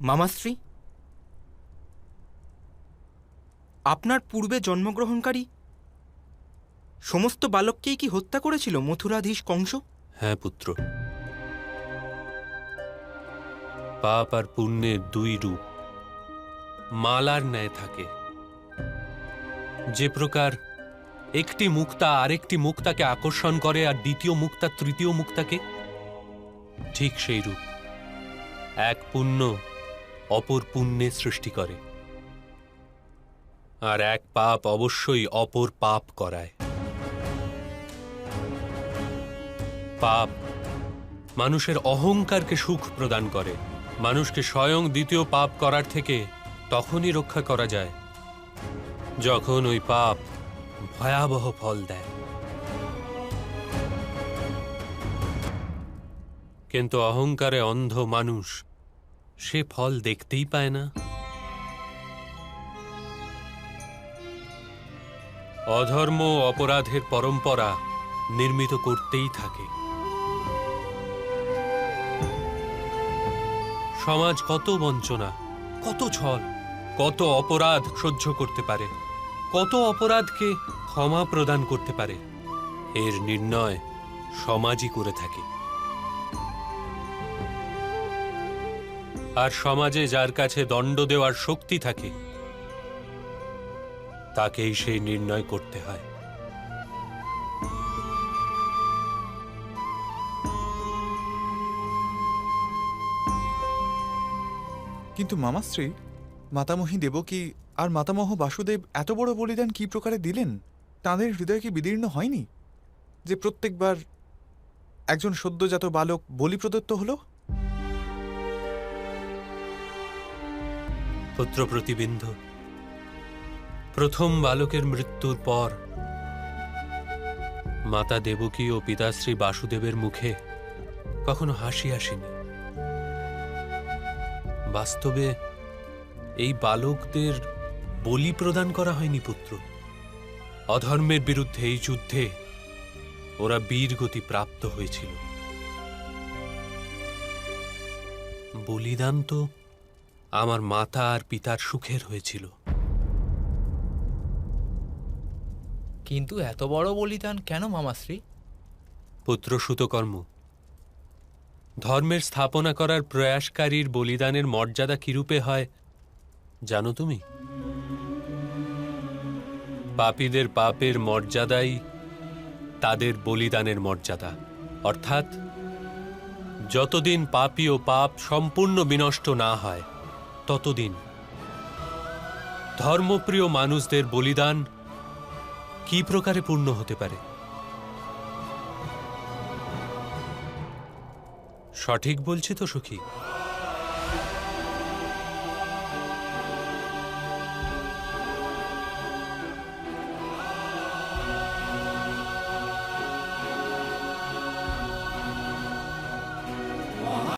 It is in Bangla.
মামাশ্রী আপনার পূর্বে জন্মগ্রহণকারী? সমস্ত বালককেই কি হত্যা করেছিল মথুরাধীশ কংস? হ্যাঁ পুত্র। পাপ আর পুণ্যের দুই রূপ। মালার ন্যায় থাকে। যে প্রকার একটি মুক্তা আরেকটি মুক্তাকে আকর্ষণ করে আর দ্বিতীয় মুক্তা তৃতীয় মুক্তাকে, ঠিক সেই রূপ। এক পুণ্য অপর পুণ্যে সৃষ্টি করে। আর এক পাপ অবশ্যই অপর পাপ করায়। পাপ মানুষের অহংকারকে সুখ প্রদান করে। মানুষকে স্বয়ং দ্বিতীয় পাপ করার থেকে তখনই রক্ষা করা যায়, যখন ওই পাপ ভয়াবহ ফল দেয়। কিন্তু অহংকারে অন্ধ মানুষ সে ফল দেখতেই পায় না। অধর্ম অপরাধের পরম্পরা নির্মিত করতেই থাকে। সমাজ কত বঞ্চনা, কত ছল, কত অপরাধ সহ্য করতে পারে, কত অপরাধকে ক্ষমা প্রদান করতে পারে, এর নির্ণয় সমাজই করে থাকে। আর সমাজে যার কাছে দণ্ড দেওয়ার শক্তি থাকে, তাকেই সেই নির্ণয় করতে হয়। কিন্তু মামাশ্রী, মাতামহী দেবকী আর মাতামহ বাসুদেব এত বড় বলিদান কি প্রকারে দিলেন? তাঁদের হৃদয় কি বিদীর্ণ হয়নি? যে প্রত্যেকবার একজন সদ্যজাত বালক বলি প্রদত্ত হলো? পুত্র প্রতিবিন্ধ প্রথম বালকের মৃত্যুর পর মাতা দেবকী ও পিতাশ্রী বাসুদেবের মুখে কখনো হাসি আসেনি। বাস্তবে এই বালকদের বলি প্রদান করা হয়নি পুত্র। অধর্মের বিরুদ্ধে এই যুদ্ধে ওরা বীরগতি প্রাপ্ত হয়েছিল। বলিদান তো আমার মাতা আর পিতার সুখের হয়েছিল। কিন্তু এত বড় বলিদান কেন মামাশ্রী? পুত্র সুতকর্ম। ধর্মের স্থাপনা করার প্রয়াসকারীর বলিদানের মর্যাদা কিরূপে হয় জানো তুমি? পাপীদের পাপের মর্যাদাই তাদের বলিদানের মর্যাদা। অর্থাৎ যতদিন পাপী ও পাপ সম্পূর্ণ বিনষ্ট না হয় ততদিন। ধর্মপ্রিয় মানুষদের বলিদান কি প্রকারে পূর্ণ হতে পারে? সঠিক বলছি তো সখী?